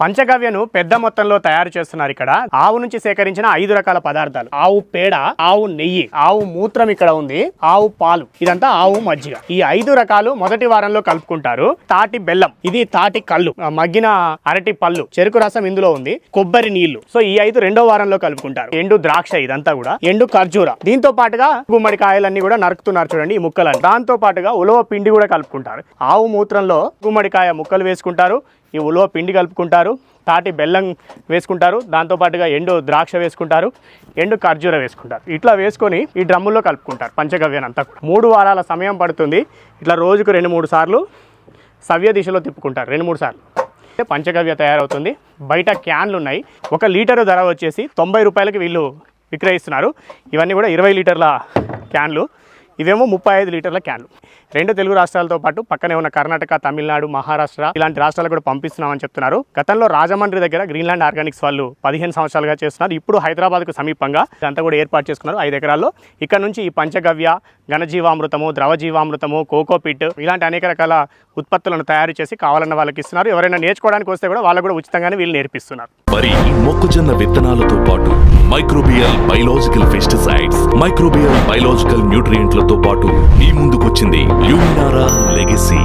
పంచగవ్యను పెద్ద మొత్తంలో తయారు చేస్తున్నారు ఇక్కడ. ఆవు నుంచి సేకరించిన ఐదు రకాల పదార్థాలు. ఆవు పేడ ఆవు నెయ్యి ఆవు మూత్రం ఇక్కడ ఉంది ఆవు పాలు. ఇదంతా ఆవు మజ్జిగ. ఈ ఐదు రకాలు మొదటి వారంలో కలుపుకుంటారు. తాటి బెల్లం ఇది తాటి కళ్ళు. మగ్గిన అరటి పళ్ళు చెరుకు రసం ఇందులో ఉంది కొబ్బరి నీళ్ళు. సో ఈ ఐదు రెండో వారంలో కలుపుకుంటారు. ఎండు ద్రాక్ష ఇదంతా కూడా ఎండు ఖర్జూర. దీంతో పాటుగా గుమ్మడికాయలన్నీ కూడా నరుకుతున్నారు చూడండి ఈ ముక్కలని దాంతో పాటుగా ఉలవ పిండి కూడా కలుపుకుంటారు. ఆవు మూత్రంలో గుమ్మడికాయ ముక్కలు వేసుకుంటారు. ఈ ఉలువ పిండి కలుపుకుంటారు తాటి బెల్లం వేసుకుంటారు దాంతో పాటుగా ఎండు ద్రాక్ష వేసుకుంటారు ఎండు ఖర్జూర వేసుకుంటారు. ఇట్లా వేసుకొని ఈ డ్రమ్ముల్లో కలుపుకుంటారు పంచగవ్యనంతా కూడా. మూడు వారాల సమయం పడుతుంది ఇట్లా రోజుకు రెండు మూడు సార్లు సవ్య దిశలో తిప్పుకుంటారు రెండు మూడు సార్లు. పంచగవ్య తయారవుతుంది బయట క్యాన్లు ఉన్నాయి ఒక లీటరు ధర వచ్చేసి తొంభై రూపాయలకి వీళ్ళు విక్రయిస్తున్నారు. ఇవన్నీ కూడా ఇరవై లీటర్ల క్యాన్లు. ఇవేమో ముప్పై ఐదు లీటర్ల క్యాన్లు. రెండు తెలుగు రాష్ట్రాలతో పాటు పక్కనే ఉన్న కర్ణాటక తమిళనాడు మహారాష్ట్ర ఇలాంటి రాష్ట్రాలు కూడా పంపిస్తున్నామని చెప్తున్నారు. గతంలో రాజమండ్రి దగ్గర గ్రీన్లాండ్ ఆర్గానిక్స్ వాళ్ళు పదిహేను సంవత్సరాలుగా చేస్తున్నారు. ఇప్పుడు హైదరాబాద్కు సమీపంగా ఇదంతా కూడా ఏర్పాటు చేసుకున్నారు ఐదు ఎకరాల్లో. ఇక్కడ నుంచి ఈ పంచగవ్య ఘనజీవామృతము ద్రవజీవామృతము కోకోపిట్ ఇలాంటి అనేక రకాల ఉత్పత్తులను తయారు చేసి కావాలన్న వాళ్ళకి ఇస్తున్నారు. ఎవరైనా నేర్చుకోవడానికి వస్తే కూడా వాళ్ళు కూడా ఉచితంగానే వీళ్ళు నేర్పిస్తున్నారు. మరి మొక్కజొన్న విత్తనాలతో పాటు microbial biological pesticides microbial biological న్యూట్రియంట్లతో పాటు మీ ముందుకొచ్చింది ల్యూమినారా లెగసీ.